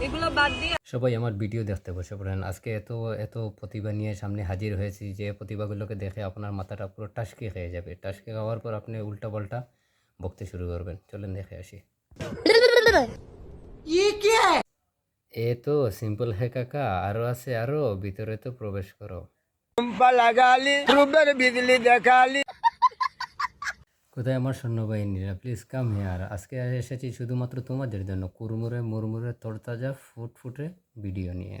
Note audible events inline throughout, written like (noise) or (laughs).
এগুলো বাদ দিয়ে সবাই আমার ভিডিও দেখতে বসে পড়েন। আজকে এত এত প্রতিভা নিয়ে সামনে হাজির হয়েছি যে প্রতিভাগুলোকে দেখে আপনার মাথাটা পুরো টাসকে খেয়ে যাবে। টাসকে খাওয়ার পর আপনি উল্টা পাল্টা বকতে শুরু করবেন। চলেন দেখে আসি। এ তো সিম্পল হে কাকা আরও আছে আরও। ভিতরে তো প্রবেশ করো। কোথায় আমার সৈন্যবাহিনীরা প্লিজ কাম হেয়ার আজকে এসেছি শুধুমাত্র তোমাদের জন্য। কুরমুরে, মুরমুরে, তরতাজা ফুট ফুটে ভিডিও নিয়ে।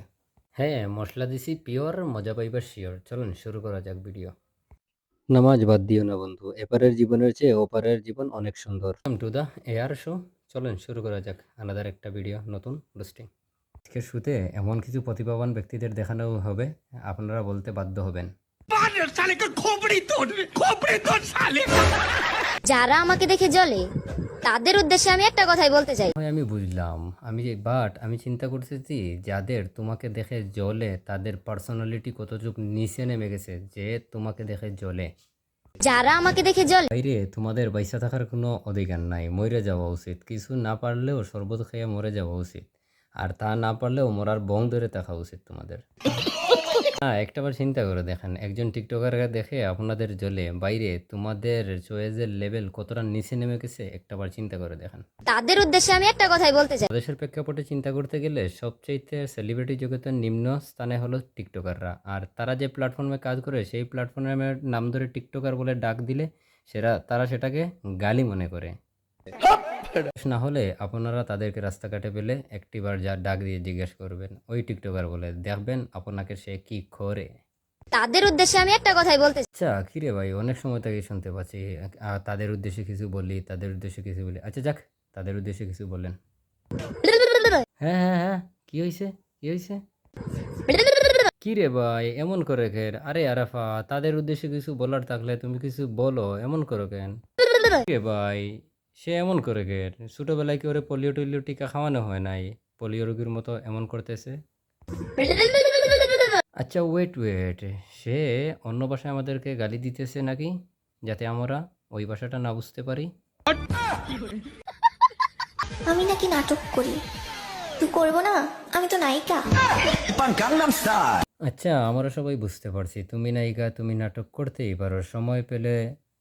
হ্যাঁ মশলা দিছি পিওর মজা পাইবার শিওর চলুন, শুরু করা যাক ভিডিও নামাজ বাদ দিও না বন্ধু, এপারের জীবনের চেয়ে ওপারের জীবন অনেক সুন্দর। টু দা এয়ার শো চলেন, শুরু করা যাক। আলাদার একটা ভিডিও নতুন বুস্টিং আজকে শুতে এমন কিছু প্রতিভাবান ব্যক্তিদের দেখানো হবে, আপনারা বলতে বাধ্য হবেন। যারা আমাকে দেখে জ্বলে তাদের উদ্দেশ্যে আমি একটা কথাই বলতে চাই। আমি বুঝলাম। আমি যে বাট আমি চিন্তা করতেছি যাদের তোমাকে দেখে জ্বলে তাদের পার্সোনালিটি কতটুকু নিচে নেমে গেছে যে তোমাকে দেখে জ্বলে? যারা আমাকে দেখে জ্বলে বাইরে তোমাদের বাইসা থাকার কোনো অধিকার নাই মরে যাওয়া উচিত। কিছু না পারলেও শরবত খেয়ে মরে যাওয়া উচিত। আর তা না পারলেও মরার বং ধরে থাকা উচিত তোমাদের। হ্যাঁ একটাবার চিন্তা করে দেখেন। একজন টিকটকারকে দেখে আপনাদের জলে বাইরে তোমাদের চয়েজের লেভেল কতটা নিচে নেমে গেছে একটাবার চিন্তা করে দেখেন। তাদের উদ্দেশ্যে আমি একটা কথাই বলতে চাই। দেশের প্রেক্ষাপটে চিন্তা করতে গেলে সবচাইতে সেলিব্রিটি জগতের নিম্ন স্থানে হলো টিকটকাররা। আর তারা যে প্ল্যাটফর্মে কাজ করে সেই প্ল্যাটফর্মের নাম ধরে টিকটকার বলে ডাক দিলে সেটা তারা সেটাকে গালি মনে করে। (laughs) না হলে আপনারা তাদেরকে রাস্তাঘাটে পেলে একটিবার যা ডাক দিয়ে জিজ্ঞেস করবেন। ওই টিকটকার বলে দেখবেন আপনাকে সে কি করে? তাদের উদ্দেশ্যে আমি একটা কথাই বলতে আচ্ছা কিরে ভাই? অনেক সময় থেকে শুনতে পাচ্ছি। তাদের উদ্দেশ্যে কিছু বলি তাদের উদ্দেশ্যে কিছু বলি। আচ্ছা যাক তাদের উদ্দেশ্যে কিছু বলেন। হ্যাঁ হ্যাঁ হ্যাঁ। কি হয়েছে কি হয়েছে কি রে ভাই? এমন করে কেন? আরে আরাফা তাদের উদ্দেশ্যে কিছু বলার থাকলে তুমি কিছু বলো। এমন করো কেন? কি রে ভাই? সে এমন করে কেন ছোটবেলায় কি ওরে পোলিও টোলিও টিকা খাওয়ানো হয় নাই? পোলিও রোগীর মতো এমন করতেছে? আচ্ছা ওয়েট ওয়েট সে অন্য ভাষায় আমাদেরকে গালি দিতেছে নাকি? যাতে আমরা ওই ভাষাটা না বুঝতে পারি? আমি নাকি নাটক করি। তুই করব না? আমি তো নায়িকা। আচ্ছা আমরা সবাই বুঝতে পারছি। তুমি নায়িকা তুমি নাটক করতেই পারো। সময় পেলে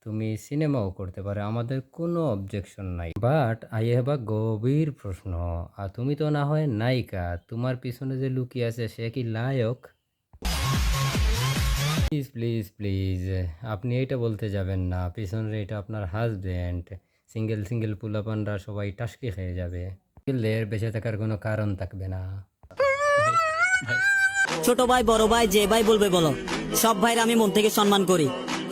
তুমি সিনেমাও করতে পারো, আমাদের কোনো অবজেকশন নাই। বাট আই হ্যাভ আ গভীর প্রশ্ন, আর তুমি তো না হয় নায়িকা, তোমার পিছনে যে লুকিয়ে আছে সে কি নায়ক? প্লিজ প্লিজ প্লিজ আপনি এটা বলতে যাবেন না, পিছনের এটা আপনার হাজব্যান্ড সিঙ্গেল সিঙ্গেল পুলাপানরা সবাই টাসকে খেয়ে যাবে। এর বেঁচে থাকার কোনো কারণ থাকবে না। ছোট ভাই, বড় ভাই, যে ভাই বলবে বলো, সব ভাইরা আমি মন থেকে সম্মান করি।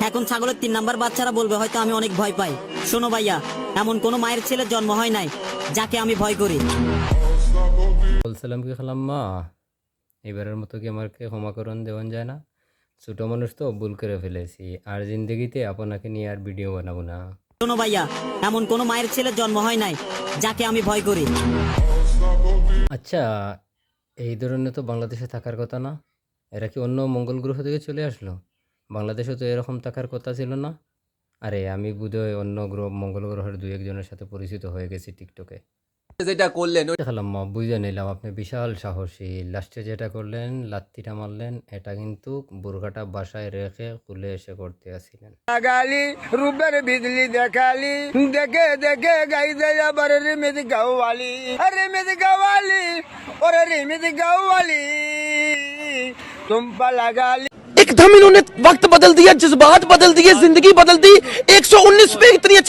এখন ছাগলের তিন নাম্বার বাচ্চারা বলবে হয়তো আমি অনেক ভয় পাই। শোনো ভাইয়া এমন কোনো মায়ের ছেলের জন্ম হয় নাই যাকে আমি ভয় করি। বলছিলাম কি খালাম মা এবারের মতো কি আমাকে ক্ষমাকরণ দেওয়ান যায় না? ছোটো মানুষ তো ভুল করে ফেলেছি আর জিন্দগিতে আপনাকে নিয়ে আর ভিডিও বানাবো না। শোনো ভাইয়া এমন কোনো মায়ের ছেলের জন্ম হয় নাই যাকে আমি ভয় করি। আচ্ছা এই ধরনের তো বাংলাদেশে থাকার কথা না। এরা কি অন্য মঙ্গল গ্রহ থেকে চলে আসলো? বাংলাদেশে তো এরকম থাকার কথা ছিল না। আরে আমি বোধহয় অন্য গ্রহ মঙ্গল গ্রহের দু একজনের সাথে পরিচিত হয়ে গেছি টিকটকে। যেটা করলেন দেখালাম বুঝে নিলাম আপনি বিশাল সাহসী। লাস্টে যেটা করলেন লাত্তিটা মারলেন এটা কিন্তু বোরখাটা বাসায় রেখে খুলে এসে করতে আসছিলেন। লাগালি রূপের বিজলি দেখালি দেখে দেখে গাই গাইতে আবার রিমিত গাওয়ালি। রিমিত গাওয়ালি ওরে রিমিত গাওয়ালি তুম্পা লাগালি। एकदम इन्होंने वक्त बदल दिया जज्बात बदल दिए ज़िंदगी बदल दी। 119 पे इतनी